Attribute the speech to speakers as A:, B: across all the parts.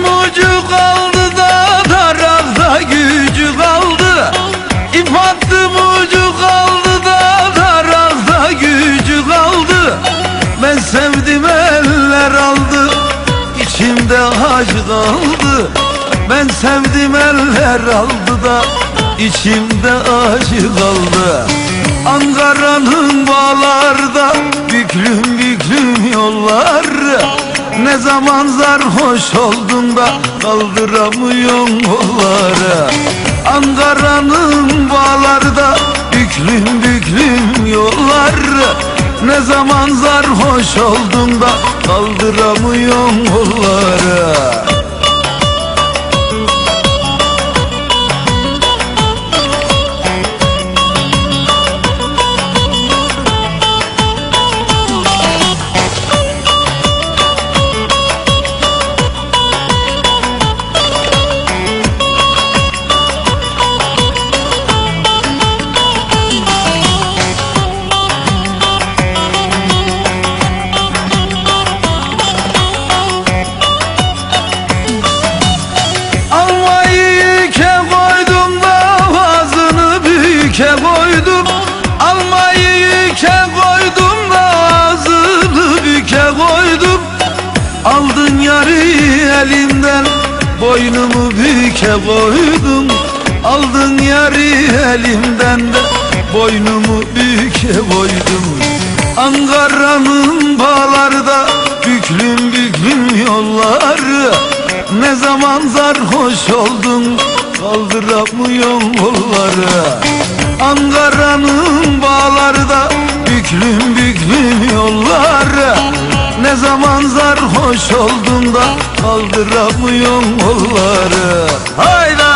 A: Aklın ucu kaldı da tarafta gücü kaldı. İfattım ucu kaldı da tarafta gücü kaldı. Ben sevdim eller aldı içimde acı kaldı. Ben sevdim eller aldı da içimde acı kaldı. Ankara'nın bağlarda Büklüm büklüm yollar ne zaman sarhoş oldun da kaldıramıyorum kolları Ankara'nın bağlarda büklüm büklüm yollar Ne zaman sarhoş oldun da kaldıramıyorum kolları elimden boynumu büyüke koydum. Aldın yarı elimden de boynumu büyüke koydum. Ankara'nın bağlarda büklüm büklüm yolları. Ne zaman sarhoş oldun kaldıramıyorum kolları. Ankara'nın bağlarda büklüm büklüm yolları. Ne zaman sarhoş oldun da kaldıramıyorum kolları Hayda!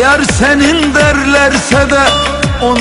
A: Yar senin derlerse de on